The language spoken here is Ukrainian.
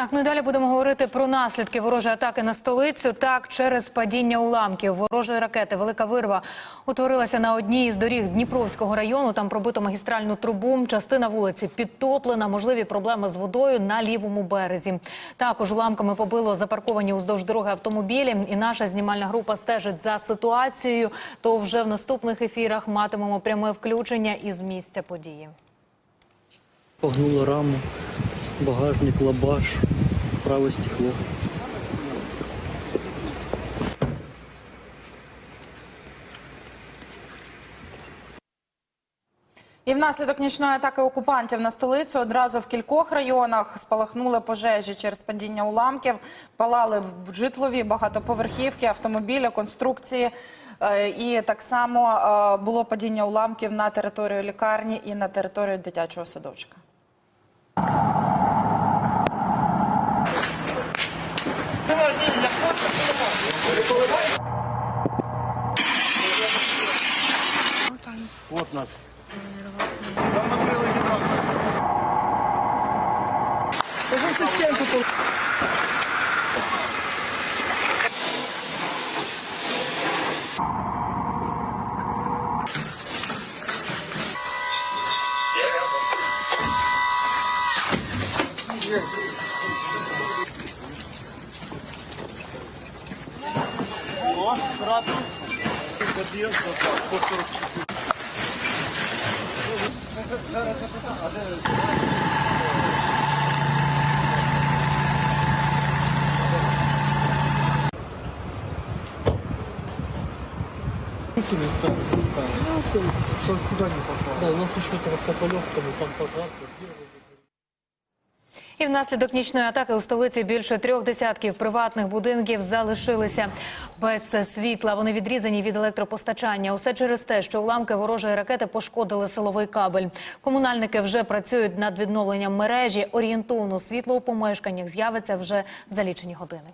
Так, ну і далі будемо говорити про наслідки ворожої атаки на столицю. Так, через падіння уламків ворожої ракети Велика Вирва утворилася на одній із доріг Дніпровського району. Там пробито магістральну трубу. Частина вулиці підтоплена. Можливі проблеми з водою на лівому березі. Також уламками побило запарковані уздовж дороги автомобілі. І наша знімальна група стежить за ситуацією. То вже в наступних ефірах матимемо пряме включення із місця події. Погнула раму, багажник, лабаш, праве стекло. І внаслідок нічної атаки окупантів на столицю одразу в кількох районах спалахнули пожежі через падіння уламків, палали житлові багатоповерхівки, автомобілі, конструкції. Е, І так само е, було падіння уламків на територію лікарні і на територію дитячого садочка. Вот наш. Там накрили гідак. Покажи стінку тут. Yeah. сразу подъезд по 46. Зараз запитаю, а де... Кутили стали, стали. Куда не попало? Да, у нас еще там тополевка, ну, там пожарка, первый. І внаслідок нічної атаки у столиці більше трьох десятків приватних будинків залишилися без світла. Вони відрізані від електропостачання. Усе через те, що уламки ворожої ракети пошкодили силовий кабель. Комунальники вже працюють над відновленням мережі. Орієнтовно світло у помешканнях з'явиться вже за лічені години.